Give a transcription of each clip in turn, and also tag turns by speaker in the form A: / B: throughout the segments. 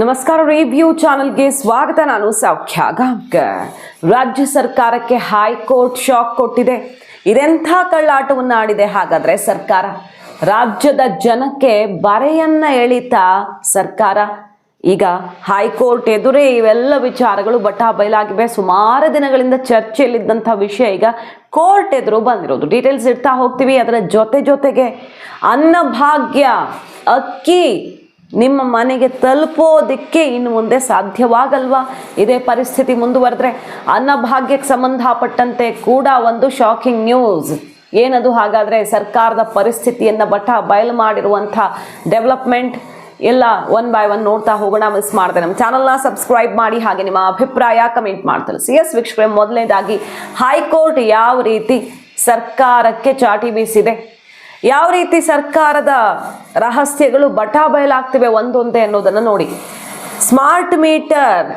A: ನಮಸ್ಕಾರ ರಿವ್ಯೂ ಚಾನೆಲ್ಗೆ ಸ್ವಾಗತ. ನಾನು ಸೌಖ್ಯ ಗಾಂವ್ಕರ್ ರಾಜ್ಯ ಸರ್ಕಾರಕ್ಕೆ ಹೈಕೋರ್ಟ್ ಶಾಕ್ ಕೊಟ್ಟಿದೆ. ಇದೆಂಥ ಕಳ್ಳಾಟವನ್ನು ಆಡಿದೆ. ಹಾಗಾದರೆ ಸರ್ಕಾರ, ರಾಜ್ಯದ ಜನಕ್ಕೆ ಬರೆಯನ್ನ ಎಳಿತಾ ಸರ್ಕಾರ. ಈಗ ಹೈಕೋರ್ಟ್ ಎದುರೇ ಇವೆಲ್ಲ ವಿಚಾರಗಳು ಬಟಾ ಬಯಲಾಗಿವೆ. ಸುಮಾರು ದಿನಗಳಿಂದ ಚರ್ಚೆಯಲ್ಲಿದ್ದಂಥ ವಿಷಯ ಈಗ ಕೋರ್ಟ್ ಎದುರು ಬಂದಿರೋದು. ಡೀಟೇಲ್ಸ್ ಇಡ್ತಾ ಹೋಗ್ತೀವಿ. ಅದರ ಜೊತೆ ಜೊತೆಗೆ ಅನ್ನಭಾಗ್ಯ, ಅಕ್ಕಿ ನಿಮ್ಮ ಮನೆಗೆ ತಲುಪೋದಕ್ಕೆ ಇನ್ನು ಮುಂದೆ ಸಾಧ್ಯವಾಗಲ್ವಾ? ಇದೇ ಪರಿಸ್ಥಿತಿ ಮುಂದುವರೆದ್ರೆ ಅನ್ನಭಾಗ್ಯಕ್ಕೆ ಸಂಬಂಧಪಟ್ಟಂತೆ ಕೂಡ ಒಂದು ಶಾಕಿಂಗ್ ನ್ಯೂಸ್ ಏನದು ಹಾಗಾದರೆ ಸರ್ಕಾರದ ಪರಿಸ್ಥಿತಿಯನ್ನು ಬಟ ಬಯಲು ಮಾಡಿರುವಂಥ ಡೆವಲಪ್ಮೆಂಟ್ ಎಲ್ಲ ಒನ್ ಬೈ ಒನ್ ನೋಡ್ತಾ ಹೋಗೋಣ ಮಿಸ್ ಮಾಡಿದೆ. ನಮ್ಮ ಚಾನಲ್ನ ಸಬ್ಸ್ಕ್ರೈಬ್ ಮಾಡಿ, ಹಾಗೆ ನಿಮ್ಮ ಅಭಿಪ್ರಾಯ ಕಮೆಂಟ್ ಮಾಡಿ ಸಿ ಎಸ್ ವೀಕ್ಷಕರೇ, ಮೊದಲನೇದಾಗಿ ಹೈಕೋರ್ಟ್ ಯಾವ ರೀತಿ ಸರ್ಕಾರಕ್ಕೆ ಚಾಟಿ ಬೀಸಿದೆ? ಯಾವ ರೀತಿ ಸರ್ಕಾರದ ರಹಸ್ಯಗಳು ಬಟಾ ಬಯಲಾಗ್ತಿವೆ ಒಂದೊಂದೇ ಅನ್ನೋದನ್ನು ನೋಡಿ. ಸ್ಮಾರ್ಟ್ ಮೀಟರ್,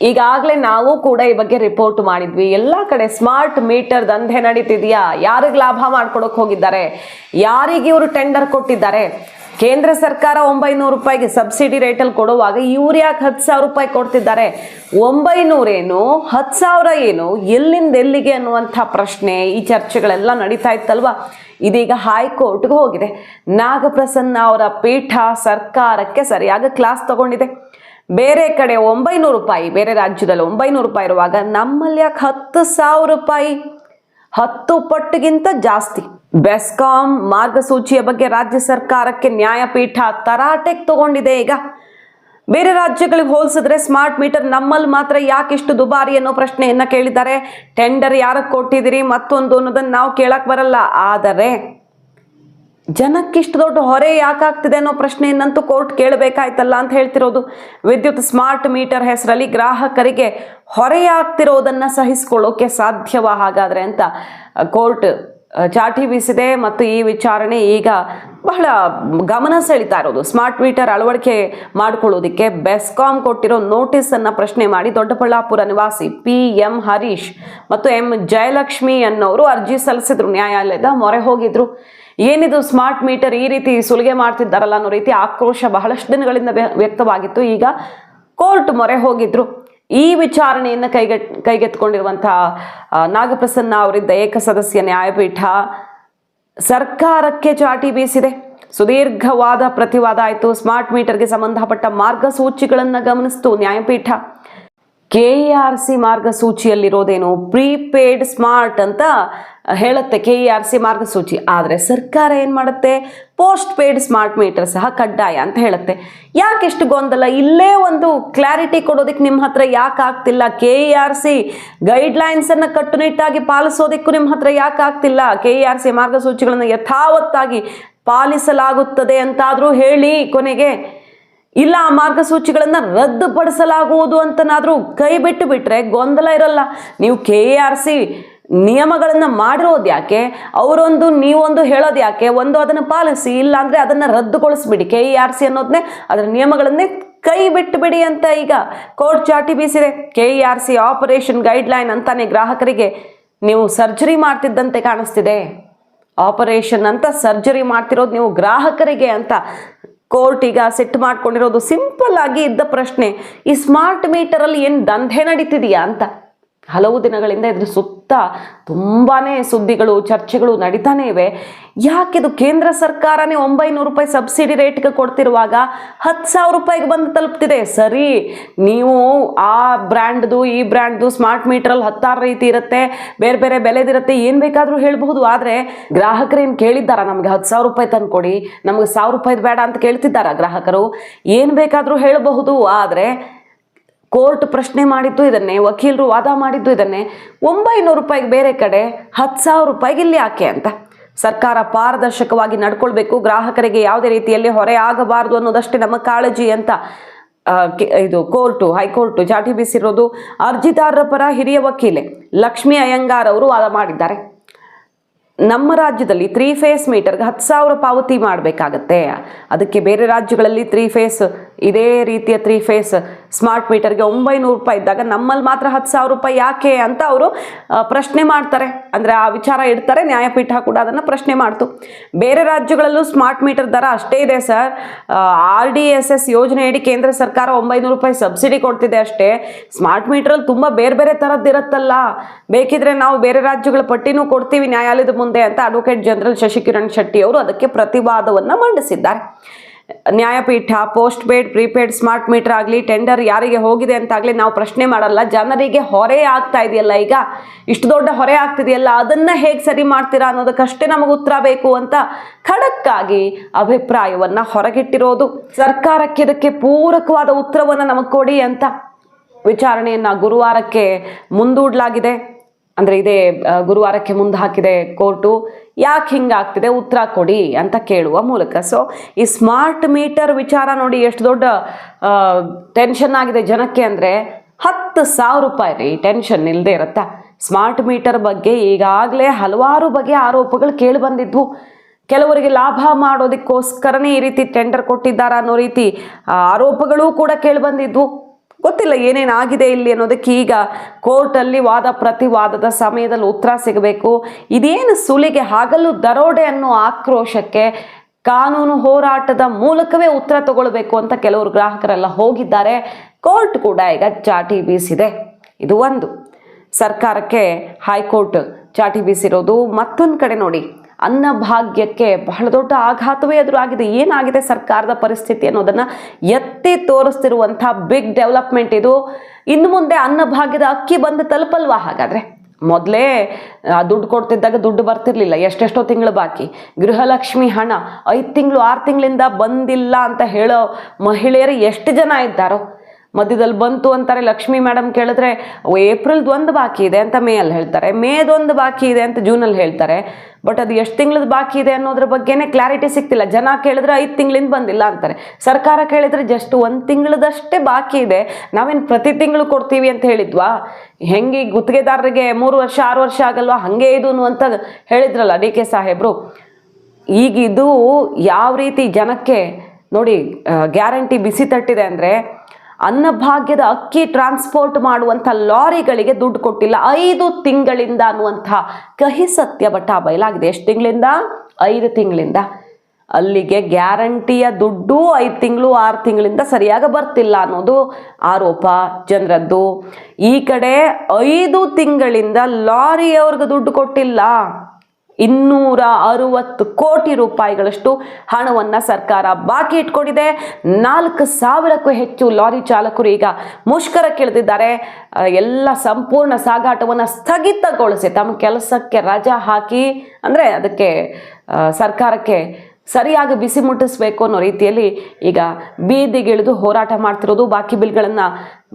A: ಈಗಾಗಲೇ ನಾವು ಕೂಡ ಈ ಬಗ್ಗೆ ರಿಪೋರ್ಟ್ ಮಾಡಿದ್ವಿ. ಎಲ್ಲ ಕಡೆ ಸ್ಮಾರ್ಟ್ ಮೀಟರ್ ದಂಧೆ ನಡೀತಿದೆಯಾ? ಯಾರಿಗೆ ಲಾಭ ಮಾಡ್ಕೊಡೋಕೆ ಹೋಗಿದ್ದಾರೆ? ಯಾರಿಗೆ ಇವರು ಟೆಂಡರ್ ಕೊಟ್ಟಿದ್ದಾರೆ? ಕೇಂದ್ರ ಸರ್ಕಾರ ಒಂಬೈನೂರು ರೂಪಾಯಿಗೆ ಸಬ್ಸಿಡಿ ರೇಟಲ್ಲಿ ಕೊಡುವಾಗ ಇವ್ರು ಯಾಕೆ ಹತ್ತು ಸಾವಿರ ರೂಪಾಯಿ ಕೊಡ್ತಿದ್ದಾರೆ? ಒಂಬೈನೂರೇನು, ಹತ್ತು ಸಾವಿರ ಏನು, ಎಲ್ಲಿಂದ ಎಲ್ಲಿಗೆ ಅನ್ನುವಂಥ ಪ್ರಶ್ನೆ ಈ ಚರ್ಚೆಗಳೆಲ್ಲ ನಡೀತಾ ಇತ್ತಲ್ವ? ಇದೀಗ ಹೈಕೋರ್ಟ್ಗೆ ಹೋಗಿದೆ. ನಾಗಪ್ರಸನ್ನ ಅವರ ಪೀಠ ಸರ್ಕಾರಕ್ಕೆ ಸರಿಯಾಗಿ ಕ್ಲಾಸ್ ತಗೊಂಡಿದೆ. ಬೇರೆ ಕಡೆ ಒಂಬೈನೂರು ರೂಪಾಯಿ, ಬೇರೆ ರಾಜ್ಯದಲ್ಲಿ ಒಂಬೈನೂರು ರೂಪಾಯಿ ಇರುವಾಗ ನಮ್ಮಲ್ಲಿ ಯಾಕೆ ಹತ್ತು ಸಾವಿರ ರೂಪಾಯಿ? ಹತ್ತು ಪಟ್ಟಿಗಿಂತ ಜಾಸ್ತಿ. ಬೆಸ್ಕಾಂ ಮಾರ್ಗಸೂಚಿಯ ಬಗ್ಗೆ ರಾಜ್ಯ ಸರ್ಕಾರಕ್ಕೆ ನ್ಯಾಯಪೀಠ ತರಾಟೆಗೆ ತಗೊಂಡಿದೆ. ಈಗ ಬೇರೆ ರಾಜ್ಯಗಳಿಗೆ ಹೋಲಿಸಿದ್ರೆ ಸ್ಮಾರ್ಟ್ ಮೀಟರ್ ನಮ್ಮಲ್ಲಿ ಮಾತ್ರ ಯಾಕೆ ಇಷ್ಟು ದುಬಾರಿ ಅನ್ನೋ ಪ್ರಶ್ನೆಯನ್ನ ಕೇಳಿದ್ದಾರೆ. ಟೆಂಡರ್ ಯಾರಕ್ಕೆ ಕೊಟ್ಟಿದ್ದೀರಿ ಮತ್ತೊಂದು ಅನ್ನೋದನ್ನ ನಾವು ಕೇಳಕ್ ಬರಲ್ಲ. ಆದರೆ ಜನಕ್ಕಿಷ್ಟು ದೊಡ್ಡ ಹೊರೆ ಯಾಕಾಗ್ತಿದೆ ಅನ್ನೋ ಪ್ರಶ್ನೆಯನ್ನಂತೂ ಕೋರ್ಟ್ ಕೇಳಬೇಕಾಯ್ತಲ್ಲ ಅಂತ ಹೇಳ್ತಿರೋದು. ವಿದ್ಯುತ್ ಸ್ಮಾರ್ಟ್ ಮೀಟರ್ ಹೆಸರಲ್ಲಿ ಗ್ರಾಹಕರಿಗೆ ಹೊರೆಯಾಗ್ತಿರೋದನ್ನು ಸಹಿಸ್ಕೊಳ್ಳೋಕೆ ಸಾಧ್ಯವ ಹಾಗಾದ್ರೆ ಅಂತ ಕೋರ್ಟ್ ಚಾಟಿ ಬೀಸಿದೆ ಮತ್ತು ಈ ವಿಚಾರಣೆ ಈಗ ಬಹಳ ಗಮನ ಸೆಳಿತಾ ಇರೋದು. ಸ್ಮಾರ್ಟ್ ಮೀಟರ್ ಅಳವಡಿಕೆ ಮಾಡಿಕೊಳ್ಳೋದಕ್ಕೆ ಬೆಸ್ಕಾಂ ಕೊಟ್ಟಿರೋ ನೋಟಿಸ್ ಅನ್ನ ಪ್ರಶ್ನೆ ಮಾಡಿ ದೊಡ್ಡಬಳ್ಳಾಪುರ ನಿವಾಸಿ ಪಿ ಎಂ ಹರೀಶ್ ಮತ್ತು ಎಂ. ಜಯಲಕ್ಷ್ಮಿ ಅನ್ನೋರು ಅರ್ಜಿ ಸಲ್ಲಿಸಿದ್ರು. ನ್ಯಾಯಾಲಯದ ಮೊರೆ ಹೋಗಿದ್ರು. ಏನಿದು ಸ್ಮಾರ್ಟ್ ಮೀಟರ್ ಈ ರೀತಿ ಸುಲಿಗೆ ಮಾಡ್ತಿದ್ದಾರಲ್ಲ ಅನ್ನೋ ರೀತಿ ಆಕ್ರೋಶ ಬಹಳಷ್ಟು ದಿನಗಳಿಂದ ವ್ಯ- ವ್ಯಕ್ತವಾಗಿತ್ತು. ಈಗ ಕೋರ್ಟ್ ಮೊರೆ ಹೋಗಿದ್ರು. ಈ ವಿಚಾರಣೆಯನ್ನು ಕೈಗೆಟ್ ಕೈಗೆತ್ಕೊಂಡಿರುವಂತಹ ಆ, ನಾಗಪ್ರಸನ್ನ ಅವರಿದ್ದ ಏಕಸದಸ್ಯ ನ್ಯಾಯಪೀಠ ಸರ್ಕಾರಕ್ಕೆ ಚಾಟಿ ಬೀಸಿದೆ. ಸುದೀರ್ಘವಾದ ಪ್ರತಿವಾದ ಆಯಿತು. ಸ್ಮಾರ್ಟ್ ಮೀಟರ್ಗೆ ಸಂಬಂಧಪಟ್ಟ ಮಾರ್ಗಸೂಚಿಗಳನ್ನು ಗಮನಿಸಿತು ನ್ಯಾಯಪೀಠ. ಕೆ ಆರ್ ಸಿ ಮಾರ್ಗಸೂಚಿಯಲ್ಲಿರೋದೇನು? ಪ್ರೀಪೇಯ್ಡ್ ಸ್ಮಾರ್ಟ್ ಅಂತ ಹೇಳುತ್ತೆ ಕೆ ಆರ್ ಸಿ ಮಾರ್ಗಸೂಚಿ. ಆದರೆ ಸರ್ಕಾರ ಏನು ಮಾಡುತ್ತೆ? ಪೋಸ್ಟ್ ಪೇಯ್ಡ್ ಸ್ಮಾರ್ಟ್ ಮೀಟರ್ ಸಹ ಕಡ್ಡಾಯ ಅಂತ ಹೇಳುತ್ತೆ. ಯಾಕೆಷ್ಟು ಗೊಂದಲ? ಇಲ್ಲೇ ಒಂದು ಕ್ಲಾರಿಟಿ ಕೊಡೋದಕ್ಕೆ ನಿಮ್ಮ ಹತ್ರ ಯಾಕೆ ಆಗ್ತಿಲ್ಲ? ಕೆ ಆರ್ ಸಿ ಗೈಡ್ಲೈನ್ಸನ್ನು ಕಟ್ಟುನಿಟ್ಟಾಗಿ ಪಾಲಿಸೋದಕ್ಕೂ ನಿಮ್ಮ ಹತ್ರ ಯಾಕೆ ಆಗ್ತಿಲ್ಲ? ಕೆ ಆರ್ ಸಿ ಮಾರ್ಗಸೂಚಿಗಳನ್ನು ಯಥಾವತ್ತಾಗಿ ಪಾಲಿಸಲಾಗುತ್ತದೆ ಅಂತಾದರೂ ಹೇಳಿ ಕೊನೆಗೆ ಇಲ್ಲ, ಆ ಮಾರ್ಗಸೂಚಿಗಳನ್ನು ರದ್ದುಪಡಿಸಲಾಗುವುದು ಅಂತನಾದರೂ ಕೈ ಬಿಟ್ಟು ಬಿಟ್ಟರೆ ಗೊಂದಲ ಇರಲ್ಲ. ನೀವು ಕೆ ಎ ಆರ್ ಸಿ ನಿಯಮಗಳನ್ನು ಮಾಡಿರೋದು ಯಾಕೆ? ಅವರೊಂದು, ನೀವೊಂದು ಹೇಳೋದು ಯಾಕೆ? ಒಂದು ಅದನ್ನು ಪಾಲಿಸಿ ಇಲ್ಲ ಅಂದರೆ ಅದನ್ನು ರದ್ದುಗೊಳಿಸ್ಬಿಡಿ ಕೆ ಆರ್ ಸಿ ಅನ್ನೋದನ್ನೇ ಅದರ ನಿಯಮಗಳನ್ನೇ ಕೈ ಬಿಟ್ಟು ಬಿಡಿ ಅಂತ ಈಗ ಕೋರ್ಟ್ ಚಾಟಿ ಬೀಸಿದೆ. K E R C operation guideline ಅಂತಾನೆ ಗ್ರಾಹಕರಿಗೆ ನೀವು ಸರ್ಜರಿ ಮಾಡ್ತಿದ್ದಂತೆ ಕಾಣಿಸ್ತಿದೆ. ಆಪರೇಷನ್ ಅಂತ ಸರ್ಜರಿ ಮಾಡ್ತಿರೋದು ನೀವು ಗ್ರಾಹಕರಿಗೆ ಅಂತ ಕೋರ್ಟ್ ಈಗ ಸೆಟ್ ಮಾಡ್ಕೊಂಡಿರೋದು ಸಿಂಪಲ್ ಆಗಿ ಇದ್ದ ಪ್ರಶ್ನೆ, ಈ ಸ್ಮಾರ್ಟ್ ಮೀಟರಲ್ಲಿ ಏನು ದಂಧೆ ನಡೀತಿದೆಯಾ ಅಂತ. ಹಲವು ದಿನಗಳಿಂದ ಇದ್ರ ಸುತ್ತ ತುಂಬಾ ಸುದ್ದಿಗಳು, ಚರ್ಚೆಗಳು ನಡೀತಾನೇ ಇವೆ. ಯಾಕಿದು ಕೇಂದ್ರ ಸರ್ಕಾರನೇ ಒಂಬೈನೂರು ರೂಪಾಯಿ ಸಬ್ಸಿಡಿ ರೇಟ್ಗೆ ಕೊಡ್ತಿರುವಾಗ ಹತ್ತು ಸಾವಿರ ರೂಪಾಯಿಗೆ ಬಂದು ತಲುಪ್ತಿದೆ? ಸರಿ, ನೀವು ಆ ಬ್ರ್ಯಾಂಡ್ದು, ಈ ಬ್ರ್ಯಾಂಡ್ದು ಸ್ಮಾರ್ಟ್ ಮೀಟ್ರಲ್ಲಿ ಹತ್ತಾರು ರೀತಿ ಇರುತ್ತೆ, ಬೇರೆ ಬೇರೆ ಬೆಲೆದಿರುತ್ತೆ, ಏನು ಬೇಕಾದರೂ ಹೇಳಬಹುದು. ಆದರೆ ಗ್ರಾಹಕರೇನು ಕೇಳಿದ್ದಾರ? ನಮಗೆ ಹತ್ತು ಸಾವಿರ ರೂಪಾಯಿ ತಂದು ಕೊಡಿ, ನಮಗೆ ಸಾವಿರ ರೂಪಾಯಿದು ಬೇಡ ಅಂತ ಕೇಳ್ತಿದ್ದಾರ ಗ್ರಾಹಕರು? ಏನು ಬೇಕಾದರೂ ಹೇಳಬಹುದು. ಆದರೆ ಕೋರ್ಟ್ ಪ್ರಶ್ನೆ ಮಾಡಿದ್ದು ಇದನ್ನೇ, ವಕೀಲರು ವಾದ ಮಾಡಿದ್ದು ಇದನ್ನೇ, ಒಂಬೈನೂರು ರೂಪಾಯಿಗೆ ಬೇರೆ ಕಡೆ ಹತ್ತು ಸಾವಿರ ರೂಪಾಯಿಗೆ ಇಲ್ಲಿ ಯಾಕೆ ಅಂತ. ಸರ್ಕಾರ ಪಾರದರ್ಶಕವಾಗಿ ನಡ್ಕೊಳ್ಬೇಕು, ಗ್ರಾಹಕರಿಗೆ ಯಾವುದೇ ರೀತಿಯಲ್ಲಿ ಹೊರೆ ಆಗಬಾರದು ಅನ್ನೋದಷ್ಟೇ ನಮ್ಮ ಕಾಳಜಿ ಅಂತ ಇದು ಕೋರ್ಟು, ಹೈಕೋರ್ಟು ಜಾಟಿ ಬೀಸಿರೋದು ಅರ್ಜಿದಾರರ ಪರ ಹಿರಿಯ ವಕೀಲೆ ಲಕ್ಷ್ಮೀ ಅಯ್ಯಂಗಾರ್ ಅವರು ವಾದ ಮಾಡಿದ್ದಾರೆ. ನಮ್ಮ ರಾಜ್ಯದಲ್ಲಿ ತ್ರೀ ಫೇಸ್ ಮೀಟರ್ಗೆ ಹತ್ತು ಸಾವಿರ ಪಾವತಿ ಮಾಡಬೇಕಾಗತ್ತೆ. ಅದಕ್ಕೆ ಬೇರೆ ರಾಜ್ಯಗಳಲ್ಲಿ ತ್ರೀ ಫೇಸ್ ಇದೇ ರೀತಿಯ ತ್ರೀ ಫೇಸ್ ಸ್ಮಾರ್ಟ್ ಮೀಟರ್ಗೆ ಒಂಬೈನೂರು ರೂಪಾಯಿ ಇದ್ದಾಗ ನಮ್ಮಲ್ಲಿ ಮಾತ್ರ ಹತ್ತು ಸಾವಿರ ರೂಪಾಯಿ ಯಾಕೆ ಅಂತ ಅವರು ಪ್ರಶ್ನೆ ಮಾಡ್ತಾರೆ. ಅಂದರೆ ಆ ವಿಚಾರ ಇಡ್ತಾರೆ, ನ್ಯಾಯಪೀಠ ಕೂಡ ಅದನ್ನು ಪ್ರಶ್ನೆ ಮಾಡ್ತು. ಬೇರೆ ರಾಜ್ಯಗಳಲ್ಲೂ ಸ್ಮಾರ್ಟ್ ಮೀಟರ್ ದರ ಅಷ್ಟೇ ಇದೆ sir. R D S S ಯೋಜನೆಯಡಿ ಕೇಂದ್ರ ಸರ್ಕಾರ ಒಂಬೈನೂರು ರೂಪಾಯಿ ಸಬ್ಸಿಡಿ ಕೊಡ್ತಿದೆ ಅಷ್ಟೇ. ಸ್ಮಾರ್ಟ್ ಮೀಟ್ರಲ್ಲಿ ತುಂಬ ಬೇರೆ ಬೇರೆ ಥರದ್ದು ಇರುತ್ತಲ್ಲ. ಬೇಕಿದ್ರೆ ನಾವು ಬೇರೆ ರಾಜ್ಯಗಳ ಪಟ್ಟಿನೂ ಕೊಡ್ತೀವಿ ನ್ಯಾಯಾಲಯದ ಮುಂದೆ ಅಂತ ಅಡ್ವೊಕೇಟ್ ಜನರಲ್ ಶಶಿಕಿರಣ್ ಶೆಟ್ಟಿ ಅವರು ಅದಕ್ಕೆ ಪ್ರತಿವಾದವನ್ನು ಮಂಡಿಸಿದ್ದಾರೆ. ನ್ಯಾಯಪೀಠ, post paid, prepaid, smart meter ಆಗಲಿ, ಟೆಂಡರ್ ಯಾರಿಗೆ ಹೋಗಿದೆ ಅಂತಾಗಲಿ ನಾವು ಪ್ರಶ್ನೆ ಮಾಡಲ್ಲ. ಜನರಿಗೆ ಹೊರೆ ಆಗ್ತಾ ಇದೆಯಲ್ಲ ಈಗ? ಇಷ್ಟು ದೊಡ್ಡ ಹೊರೆ ಆಗ್ತಿದೆಯಲ್ಲ? ಅದನ್ನು ಹೇಗೆ ಸರಿ ಮಾಡ್ತೀರಾ ಅನ್ನೋದಕ್ಕಷ್ಟೇ ನಮಗೆ ಉತ್ತರ ಬೇಕು ಅಂತ ಖಡಕ್ಕಾಗಿ ಅಭಿಪ್ರಾಯವನ್ನು ಹೊರಗಿಟ್ಟಿರೋದು. ಸರ್ಕಾರಕ್ಕೆ ಇದಕ್ಕೆ ಪೂರಕವಾದ ಉತ್ತರವನ್ನು ನಮಗೆ ಕೊಡಿ ಅಂತ ವಿಚಾರಣೆಯನ್ನು ಗುರುವಾರಕ್ಕೆ ಮುಂದೂಡಲಾಗಿದೆ. ಅಂದರೆ ಇದೇ ಗುರುವಾರಕ್ಕೆ ಮುಂದೆ ಹಾಕಿದೆ ಕೋರ್ಟು. ಯಾಕೆ ಹಿಂಗಾಗ್ತಿದೆ ಉತ್ತರ ಕೊಡಿ ಅಂತ ಕೇಳುವ ಮೂಲಕ. ಸೊ ಈ ಸ್ಮಾರ್ಟ್ ಮೀಟರ್ ವಿಚಾರ ನೋಡಿ ಎಷ್ಟು ದೊಡ್ಡ ಟೆನ್ಷನ್ ಆಗಿದೆ ಜನಕ್ಕೆ ಅಂದರೆ ಹತ್ತು ಸಾವಿರ ರೂಪಾಯಿ ರೀ ಟೆನ್ಷನ್ ಇಲ್ಲದೆ ಇರುತ್ತಾ. ಸ್ಮಾರ್ಟ್ ಮೀಟರ್ ಬಗ್ಗೆ ಈಗಾಗಲೇ ಹಲವಾರು ಬಗೆಯ ಆರೋಪಗಳು ಕೇಳಿ ಬಂದಿದ್ವು. ಕೆಲವರಿಗೆ ಲಾಭ ಮಾಡೋದಕ್ಕೋಸ್ಕರನೇ ಈ ರೀತಿ ಟೆಂಡರ್ ಕೊಟ್ಟಿದ್ದಾರೆ ಅನ್ನೋ ರೀತಿ ಆರೋಪಗಳೂ ಕೂಡ ಕೇಳಿ ಬಂದಿದ್ವು. ಗೊತ್ತಿಲ್ಲ ಏನೇನು ಆಗಿದೆ ಇಲ್ಲಿ ಅನ್ನೋದಕ್ಕೆ ಈಗ ಕೋರ್ಟಲ್ಲಿ ವಾದ ಪ್ರತಿವಾದದ ಸಮಯದಲ್ಲಿ ಉತ್ತರ ಸಿಗಬೇಕು. ಇದೇನು ಸುಲಿಗೆ ಹಾಗಲು ದರೋಡೆ ಅನ್ನೋ ಆಕ್ರೋಶಕ್ಕೆ ಕಾನೂನು ಹೋರಾಟದ ಮೂಲಕವೇ ಉತ್ತರ ತಗೊಳ್ಬೇಕು ಅಂತ ಕೆಲವರು ಗ್ರಾಹಕರೆಲ್ಲ ಹೋಗಿದ್ದಾರೆ. ಕೋರ್ಟ್ ಕೂಡ ಈಗ ಚಾಟಿ ಬೀಸಿದೆ. ಇದು ಒಂದು. ಸರ್ಕಾರಕ್ಕೆ ಹೈಕೋರ್ಟ್ ಚಾಟಿ ಬೀಸಿರೋದು ಮತ್ತೊಂದು ಕಡೆ ನೋಡಿ. ಅನ್ನಭಾಗ್ಯಕ್ಕೆ ಬಹಳ ದೊಡ್ಡ ಆಘಾತವೇ ಎದುರಾಗಿದೆ. ಏನಾಗಿದೆ ಸರ್ಕಾರದ ಪರಿಸ್ಥಿತಿ ಅನ್ನೋದನ್ನು ಎತ್ತಿ ತೋರಿಸ್ತಿರುವಂಥ ಬಿಗ್ ಡೆವಲಪ್ಮೆಂಟ್ ಇದು. ಇನ್ನು ಮುಂದೆ ಅನ್ನಭಾಗ್ಯದ ಅಕ್ಕಿ ಬಂದು ತಲುಪಲ್ವಾ? ಹಾಗಾದರೆ ಮೊದಲೇ ದುಡ್ಡು ಕೊಡ್ತಿದ್ದಾಗ ದುಡ್ಡು ಬರ್ತಿರ್ಲಿಲ್ಲ. ಎಷ್ಟೆಷ್ಟೋ ತಿಂಗಳು ಬಾಕಿ. ಗೃಹಲಕ್ಷ್ಮಿ ಹಣ ಐದು ತಿಂಗಳು, ಆರು ತಿಂಗಳಿಂದ ಬಂದಿಲ್ಲ ಅಂತ ಹೇಳೋ ಮಹಿಳೆಯರು ಎಷ್ಟು ಜನ ಇದ್ದಾರೋ? ಮಧ್ಯದಲ್ಲಿ ಬಂತು ಅಂತಾರೆ, ಲಕ್ಷ್ಮಿ ಮೇಡಮ್ ಕೇಳಿದ್ರೆ ಏಪ್ರಿಲ್ದು ಒಂದು ಬಾಕಿ ಇದೆ ಅಂತ ಮೇ ಅಲ್ಲಿ ಹೇಳ್ತಾರೆ. ಮೇದೊಂದು ಬಾಕಿ ಇದೆ ಅಂತ ಜೂನಲ್ಲಿ ಹೇಳ್ತಾರೆ. ಬಟ್ ಅದು ಎಷ್ಟು ತಿಂಗಳದ್ದು ಬಾಕಿ ಇದೆ ಅನ್ನೋದ್ರ ಬಗ್ಗೆನೇ ಕ್ಲಾರಿಟಿ ಸಿಗ್ತಿಲ್ಲ ಜನ ಕೇಳಿದ್ರೆ ಐದು ತಿಂಗಳಿಂದ ಬಂದಿಲ್ಲ ಅಂತಾರೆ. ಸರ್ಕಾರ ಕೇಳಿದ್ರೆ ಜಸ್ಟ್ ಒಂದು ತಿಂಗಳದಷ್ಟೇ ಬಾಕಿ ಇದೆ. ನಾವೇನು ಪ್ರತಿ ತಿಂಗಳು ಕೊಡ್ತೀವಿ ಅಂತ ಹೇಳಿದ್ವಾ? ಹೆಂಗೆ ಗುತ್ತಿಗೆದಾರರಿಗೆ ಮೂರು ವರ್ಷ, ಆರು ವರ್ಷ ಆಗಲ್ವಾ? ಹಾಗೆ ಇದು ಅಂತ ಹೇಳಿದ್ರಲ್ಲ ಡಿ ಕೆ ಸಾಹೇಬ್ರು. ಈಗ ಇದು ಯಾವ ರೀತಿ ಜನಕ್ಕೆ ನೋಡಿ ಗ್ಯಾರಂಟಿ ಬಿಸಿ ತಟ್ಟಿದೆ ಅಂದರೆ ಅನ್ನಭಾಗ್ಯದ ಅಕ್ಕಿ ಟ್ರಾನ್ಸ್ಪೋರ್ಟ್ ಮಾಡುವಂಥ ಲಾರಿಗಳಿಗೆ ದುಡ್ಡು ಕೊಟ್ಟಿಲ್ಲ. ಐದು ತಿಂಗಳಿಂದ ಅನ್ನುವಂಥ ಕಹಿ ಸತ್ಯ ಬಟ್ಟ ಬಯಲಾಗಿದೆ. ಎಷ್ಟು ತಿಂಗಳಿಂದ? ಐದು ತಿಂಗಳಿಂದ. ಅಲ್ಲಿಗೆ ಗ್ಯಾರಂಟಿಯ ದುಡ್ಡು ಐದು ತಿಂಗಳು, ಆರು ತಿಂಗಳಿಂದ ಸರಿಯಾಗಿ ಬರ್ತಿಲ್ಲ ಅನ್ನೋದು ಆರೋಪ ಜನರದ್ದು. ಈ ಕಡೆ ಐದು ತಿಂಗಳಿಂದ ಲಾರಿಯವ್ರಿಗೆ ದುಡ್ಡು ಕೊಟ್ಟಿಲ್ಲ. ಇನ್ನೂರ ಅರುವತ್ತು ಕೋಟಿ ರೂಪಾಯಿಗಳಷ್ಟು ಹಣವನ್ನು ಸರ್ಕಾರ ಬಾಕಿ ಇಟ್ಕೊಂಡಿದೆ. ನಾಲ್ಕು ಸಾವಿರಕ್ಕೂ ಹೆಚ್ಚು ಲಾರಿ ಚಾಲಕರು ಈಗ ಮುಷ್ಕರ ಆ, ಎಲ್ಲ ಸಂಪೂರ್ಣ ಸಾಗಾಟವನ್ನು ಸ್ಥಗಿತಗೊಳಿಸಿ ತಮ್ಮ ಕೆಲಸಕ್ಕೆ ರಜಾ ಹಾಕಿ ಅಂದರೆ ಅದಕ್ಕೆ ಸರ್ಕಾರಕ್ಕೆ ಸರಿಯಾಗಿ ಬಿಸಿ ಮುಟ್ಟಿಸ್ಬೇಕು ಅನ್ನೋ ರೀತಿಯಲ್ಲಿ ಈಗ ಬೀದಿಗಿಳಿದು ಹೋರಾಟ ಮಾಡ್ತಿರೋದು. ಬಾಕಿ ಬಿಲ್ಗಳನ್ನು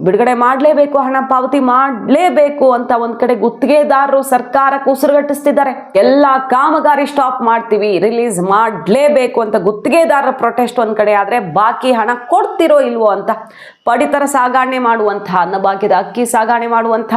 A: ಬಿಡುಗಡೆ ಮಾಡಲೇಬೇಕು, ಹಣ ಪಾವತಿ ಮಾಡಲೇಬೇಕು ಅಂತ ಒಂದು ಕಡೆ ಗುತ್ತಿಗೆದಾರರು ಸರ್ಕಾರಕ್ಕೆ ಉಸಿರುಗಟ್ಟಿಸ್ತಿದ್ದಾರೆ ಎಲ್ಲ ಕಾಮಗಾರಿ ಸ್ಟಾಪ್ ಮಾಡ್ತೀವಿ, ರಿಲೀಸ್ ಮಾಡಲೇಬೇಕು ಅಂತ ಗುತ್ತಿಗೆದಾರರ ಪ್ರೊಟೆಸ್ಟ್ ಒಂದು ಕಡೆ ಆದರೆ ಬಾಕಿ ಹಣ ಕೊಡ್ತಿರೋ ಇಲ್ವೋ ಅಂತ ಪಡಿತರ ಸಾಗಾಣೆ ಮಾಡುವಂಥ ಬಾಕಿದ ಅಕ್ಕಿ ಸಾಗಾಣೆ ಮಾಡುವಂಥ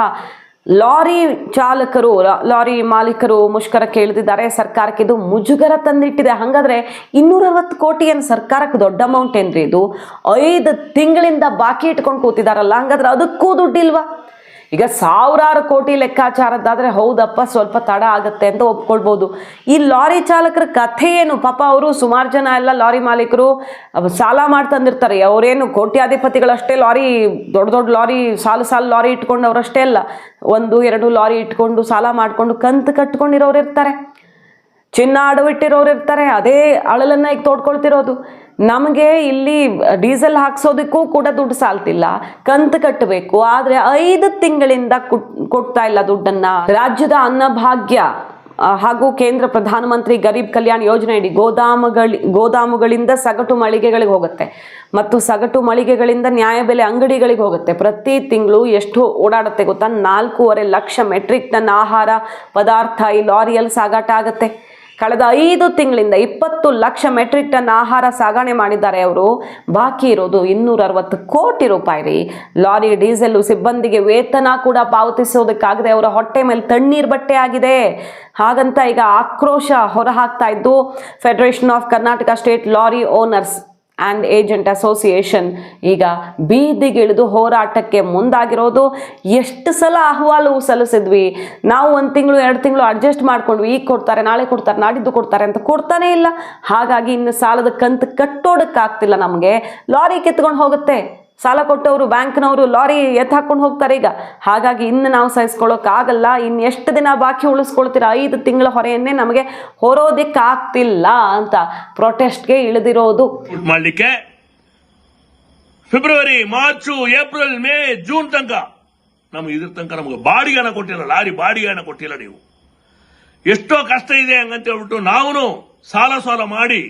A: ಲಾರಿ ಚಾಲಕರು ಲಾರಿ ಮಾಲೀಕರು ಮುಷ್ಕರ ಕೇಳ್ತಿದ್ದಾರೆ ಸರ್ಕಾರಕ್ಕೆ ಇದು ಮುಜುಗರ ತಂದಿಟ್ಟಿದೆ. ಹಾಗಾದ್ರೆ ಇನ್ನೂರ ಅರವತ್ತು ಕೋಟಿ ಏನು ಸರ್ಕಾರಕ್ಕೆ ದೊಡ್ಡ ಅಮೌಂಟ್ ಏನ್ರಿ ಇದು? ಐದು ತಿಂಗಳಿಂದ ಬಾಕಿ ಇಟ್ಕೊಂಡು ಕೂತಿದಾರಲ್ಲ. ಹಂಗಾದ್ರೆ ಅದಕ್ಕೂ ದುಡ್ಡಿಲ್ವಾ? ಈಗ ಸಾವಿರಾರು ಕೋಟಿ ಲೆಕ್ಕಾಚಾರದ್ದಾದರೆ ಹೌದಪ್ಪ, ಸ್ವಲ್ಪ ತಡ ಆಗುತ್ತೆ ಅಂತ ಒಪ್ಕೊಳ್ಬೋದು. ಈ ಲಾರಿ ಚಾಲಕರ ಕಥೆ ಏನು? ಪಾಪ ಅವರು ಸುಮಾರು ಜನ ಎಲ್ಲ ಲಾರಿ ಮಾಲೀಕರು ಸಾಲ ಮಾಡಿ ತಂದಿರ್ತಾರೆ. ಅವರೇನು ಕೋಟ್ಯಾಧಿಪತಿಗಳಷ್ಟೇ ಲಾರಿ, ದೊಡ್ಡ ದೊಡ್ಡ ಲಾರಿ, ಸಾಲು ಸಾಲು ಲಾರಿ ಇಟ್ಕೊಂಡು ಅವರಷ್ಟೇ ಅಲ್ಲ. ಒಂದು, ಎರಡು ಲಾರಿ ಇಟ್ಕೊಂಡು ಸಾಲ ಮಾಡಿಕೊಂಡು ಕಂತು ಕಟ್ಕೊಂಡಿರೋರು ಇರ್ತಾರೆ ಚಿನ್ನ ಅಡವಿಟ್ಟಿರೋರು ಇರ್ತಾರೆ ಅದೇ ಅಳಲನ್ನ ಈಗ ತೋಡ್ಕೊಳ್ತಿರೋದು. ನಮಗೆ ಇಲ್ಲಿ ಡೀಸೆಲ್ ಹಾಕ್ಸೋದಕ್ಕೂ ಕೂಡ ದುಡ್ಡು ಸಾಲ್ತಿಲ್ಲ. ಕಂತು ಕಟ್ಟಬೇಕು. ಆದರೆ ಐದು ತಿಂಗಳಿಂದ ಕೊಡ್ತಾ ಇಲ್ಲ ದುಡ್ಡನ್ನು. ರಾಜ್ಯದ ಅನ್ನಭಾಗ್ಯ ಹಾಗೂ ಕೇಂದ್ರ ಪ್ರಧಾನಮಂತ್ರಿ ಗರೀಬ್ ಕಲ್ಯಾಣ್ ಯೋಜನೆಯಡಿ ಗೋದಾಮುಗಳಿ, ಗೋದಾಮುಗಳಿಂದ ಸಗಟು ಮಳಿಗೆಗಳಿಗೆ ಹೋಗುತ್ತೆ. ಮತ್ತು ಸಗಟು ಮಳಿಗೆಗಳಿಂದ ನ್ಯಾಯಬೆಲೆ ಅಂಗಡಿಗಳಿಗೆ ಹೋಗುತ್ತೆ. ಪ್ರತಿ ತಿಂಗಳು ಎಷ್ಟು ಓಡಾಡುತ್ತೆ ಗೊತ್ತಾ? ನಾಲ್ಕೂವರೆ ಲಕ್ಷ ಮೆಟ್ರಿಕ್ ಟನ್ ಆಹಾರ ಪದಾರ್ಥ ಈ ಲಾರಿಯಲ್ಲಿ ಸಾಗಾಟ ಆಗುತ್ತೆ. ಕಳೆದ ಐದು ತಿಂಗಳಿಂದ ಇಪ್ಪತ್ತು ಲಕ್ಷ ಮೆಟ್ರಿಕ್ ಟನ್ ಆಹಾರ ಸಾಗಣೆ ಮಾಡಿದ್ದಾರೆ ಅವರು. ಬಾಕಿ ಇರೋದು ಇನ್ನೂರ ಅರವತ್ತು ಕೋಟಿ ರೂಪಾಯಿ ರೀ. ಲಾರಿ ಡೀಸೆಲ್ ಸಿಬ್ಬಂದಿಗೆ ವೇತನ ಕೂಡ ಪಾವತಿಸೋದಕ್ಕಾಗದೆ ಅವರ ಹೊಟ್ಟೆ ಮೇಲೆ ತಣ್ಣೀರ್ ಬಟ್ಟೆ ಆಗಿದೆ. ಹಾಗಂತ ಈಗ ಆಕ್ರೋಶ ಹೊರಹಾಕ್ತಾ ಇದ್ದು federation of Karnataka state lorry owners and agent association ಈಗ ಬೀದಿಗಿಳಿದು ಹೋರಾಟಕ್ಕೆ ಮುಂದಾಗಿರೋದು. ಎಷ್ಟು ಸಲ ಅಹವಾಲು ಸಲ್ಲಿಸಿದ್ವಿ? ನಾವು ಒಂದು ತಿಂಗಳು, ಎರಡು ತಿಂಗಳು ಅಡ್ಜಸ್ಟ್ ಮಾಡ್ಕೊಂಡ್ವಿ. ಈಗ ಕೊಡ್ತಾರೆ, ನಾಳೆ ಕೊಡ್ತಾರೆ, ನಾಡಿದ್ದು ಕೊಡ್ತಾರೆ ಅಂತ ಕೊಡ್ತಾನೇ ಇಲ್ಲ. ಹಾಗಾಗಿ ಇನ್ನು ಸಾಲದ ಕಂತು ಕಟ್ಟೋಡಕ್ಕಾಗ್ತಿಲ್ಲ ನಮಗೆ. ಲಾರಿ ಕೆತ್ಕೊಂಡು ಹೋಗುತ್ತೆ. ಸಾಲ ಕೊಟ್ಟವರು ಬ್ಯಾಂಕ್ನವರು ಲಾರಿ ಎತ್ತ ಹಾಕೊಂಡು ಹೋಗ್ತಾರೆ ಈಗ. ಹಾಗಾಗಿ ಇನ್ನು ನಾವು ಸಹಿಸ್ಕೊಳ್ಳೋಕ್ಕಾಗಲ್ಲ ಇನ್ನು ಎಷ್ಟು ದಿನ ಬಾಕಿ ಉಳಿಸ್ಕೊಳ್ತೀರಾ? ಐದು ತಿಂಗಳ ಹೊರೆಯನ್ನೇ ನಮಗೆ ಹೊರೋದಕ್ಕಾಗ್ತಿಲ್ಲ ಅಂತ ಪ್ರೊಟೆಸ್ಟ್ಗೆ ಇಳಿದಿರೋದು.
B: ಮಾಡಲಿಕ್ಕೆ February March April May June ತನಕ ನಮ್ಗೆ ಇದ್ರ ತನಕ ನಮಗೆ ಬಾಡಿಗೆ ಹಣ ಕೊಟ್ಟಿಲ್ಲ. ಲಾರಿ ಬಾಡಿಗೆ ಹಣ ಕೊಟ್ಟಿಲ್ಲ ನೀವು. ಎಷ್ಟೋ ಕಷ್ಟ ಇದೆ ಹಂಗಂತ ಹೇಳ್ಬಿಟ್ಟು ನಾವು ಸಾಲ ಸಾಲ ಮಾಡಿ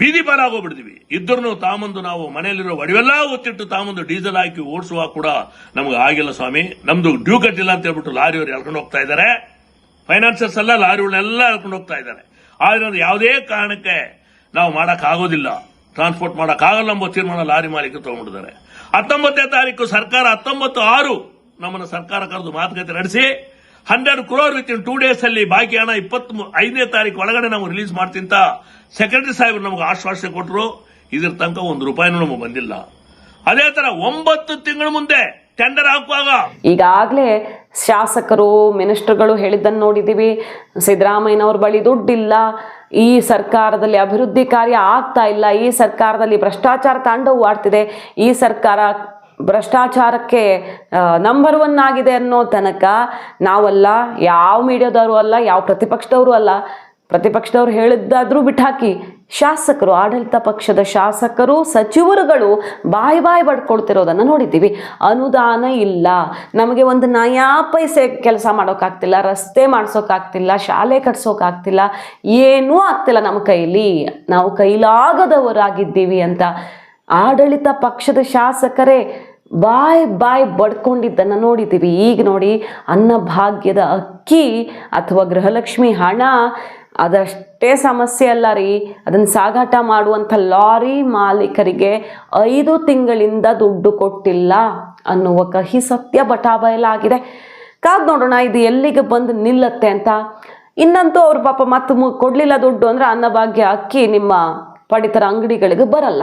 B: ಬೀದಿ ಪಾಲಾಗೋಗ್ಬಿಡ್ತೀವಿ ಇದ್ರೂ ತಾಮಂದು ನಾವು ಮನೆಯಲ್ಲಿರೋ ಒಡವೆಲ್ಲ ಒತ್ತಿಟ್ಟು ತಾಮಂದು ಡೀಸೆಲ್ ಹಾಕಿ ಓಡಿಸುವ ಕೂಡ ನಮ್ಗೆ ಆಗಿಲ್ಲ ಸ್ವಾಮಿ. ನಮ್ದು ಡ್ಯೂ ಕಟ್ಟಿಲ್ಲ ಅಂತ ಹೇಳ್ಬಿಟ್ಟು ಲಾರಿಯವರು ಎಳ್ಕೊಂಡು ಹೋಗ್ತಾ ಇದ್ದಾರೆ. ಫೈನಾನ್ಸರ್ಸ್ ಎಲ್ಲ ಲಾರಿಗಳನ್ನೆಲ್ಲ ಎಳ್ಕೊಂಡು ಹೋಗ್ತಾ ಇದ್ದಾರೆ. ಆದ್ರೆ ಯಾವುದೇ ಕಾರಣಕ್ಕೆ ನಾವು ಮಾಡಕ್ ಆಗೋದಿಲ್ಲ ಟ್ರಾನ್ಸ್ಪೋರ್ಟ್ ಮಾಡಕ್ ಆಗಲ್ಲ ಎಂಬ ತೀರ್ಮಾನ ಲಾರಿ ಮಾಲೀಕರು ತಗೊಂಡಿದ್ದಾರೆ ಹತ್ತೊಂಬತ್ತನೇ ತಾರೀಕು ಸರ್ಕಾರ ಹತ್ತೊಂಬತ್ತು ಆರು ನಮ್ಮನ್ನು ಸರ್ಕಾರ ಕರೆದು ಮಾತುಕತೆ ನಡೆಸಿ hundred crore within two days ಅಲ್ಲಿ ಬಾಕಿ ಹಣ ಇಪ್ಪತ್ತ್ ಐದನೇ ತಾರೀಕು ಒಳಗಡೆ ನಾವು ರಿಲೀಸ್ ಮಾಡ್ತಿಂತ ಸೆಕ್ರೆಟರಿ ಸಾಹೇಬರು ನಮಗೆ ಆಶ್ವಾಸನೆ ಕೊಟ್ಟರು ಇದ್ರ ತನಕ ಒಂದು ರೂಪಾಯಿನೂ ನಮಗೆ ಬಂದಿಲ್ಲ. ಅದೇ ತರ ಒಂಬತ್ತು ತಿಂಗಳ ಮುಂದೆ ಟೆಂಡರ್ ಹಾಕುವಾಗ
A: ಈಗಾಗಲೇ ಶಾಸಕರು, ಮಿನಿಸ್ಟರ್ಗಳು ಹೇಳಿದ್ದನ್ನು ನೋಡಿದ್ದೀವಿ. ಸಿದ್ದರಾಮಯ್ಯನವ್ರ ಬಳಿ ದುಡ್ಡಿಲ್ಲ. ಈ ಸರ್ಕಾರದಲ್ಲಿ ಅಭಿವೃದ್ಧಿ ಕಾರ್ಯ ಆಗ್ತಾ ಇಲ್ಲ. ಈ ಸರ್ಕಾರದಲ್ಲಿ ಭ್ರಷ್ಟಾಚಾರ ತಾಂಡವವಾಡ್ತಿದೆ. ಈ ಸರ್ಕಾರ ಭ್ರಷ್ಟಾಚಾರಕ್ಕೆ ನಂಬರ್ ಒನ್ ಆಗಿದೆ ಅನ್ನೋ ತನಕ ನಾವಲ್ಲ, ಯಾವ ಮೀಡಿಯಾದವರು ಅಲ್ಲ, ಯಾವ ಪ್ರತಿಪಕ್ಷದವರು ಅಲ್ಲ, ಪ್ರತಿಪಕ್ಷದವ್ರು ಹೇಳಿದ್ದಾದ್ರೂ ಬಿಟ್ಟಾಕಿ ಶಾಸಕರು, ಆಡಳಿತ ಪಕ್ಷದ ಶಾಸಕರು, ಸಚಿವರುಗಳು ಬಾಯಿ ಬಾಯಿ ಬಡ್ಕೊಳ್ತಿರೋದನ್ನು ನೋಡಿದ್ದೀವಿ. ಅನುದಾನ ಇಲ್ಲ. ನಮಗೆ ಒಂದು ನಯಾ ಪೈಸೆ ಕೆಲಸ ಮಾಡೋಕ್ಕಾಗ್ತಿಲ್ಲ ರಸ್ತೆ ಮಾಡಿಸೋಕ್ಕಾಗ್ತಿಲ್ಲ ಶಾಲೆ ಕಟ್ಸೋಕ್ಕಾಗ್ತಿಲ್ಲ ಏನೂ ಆಗ್ತಿಲ್ಲ ನಮ್ಮ ಕೈಲಿ. ನಾವು ಕೈಲಾಗದವರಾಗಿದ್ದೀವಿ ಅಂತ ಆಡಳಿತ ಪಕ್ಷದ ಶಾಸಕರೇ ಬಾಯ್ ಬಾಯ್ ಬಡ್ಕೊಂಡಿದ್ದನ್ನು ನೋಡಿದ್ದೀವಿ. ಈಗ ನೋಡಿ ಅನ್ನಭಾಗ್ಯದ ಅಕ್ಕಿ ಅಥವಾ ಗೃಹಲಕ್ಷ್ಮಿ ಹಣ, ಅದಷ್ಟೇ ಸಮಸ್ಯೆ ಅಲ್ಲ ರೀ. ಅದನ್ನು ಸಾಗಾಟ ಮಾಡುವಂಥ ಲಾರಿ ಮಾಲೀಕರಿಗೆ ಐದು ತಿಂಗಳಿಂದ ದುಡ್ಡು ಕೊಟ್ಟಿಲ್ಲ ಅನ್ನುವ ಕಹಿ ಸತ್ಯ ಬಟಾಬಯಲಾಗಿದೆ. ಕಾದ್ ನೋಡೋಣ, ಇದು ಎಲ್ಲಿಗೆ ಬಂದು ನಿಲ್ಲತ್ತೆ ಅಂತ. ಇನ್ನಂತೂ ಅವ್ರ ಪಾಪ ಮತ್ತೆ ಕೊಡಲಿಲ್ಲ ದುಡ್ಡು ಅಂದರೆ ಅನ್ನಭಾಗ್ಯ ಅಕ್ಕಿ ನಿಮ್ಮ ಪಡಿತರ ಅಂಗಡಿಗಳಿಗೆ ಬರಲ್ಲ.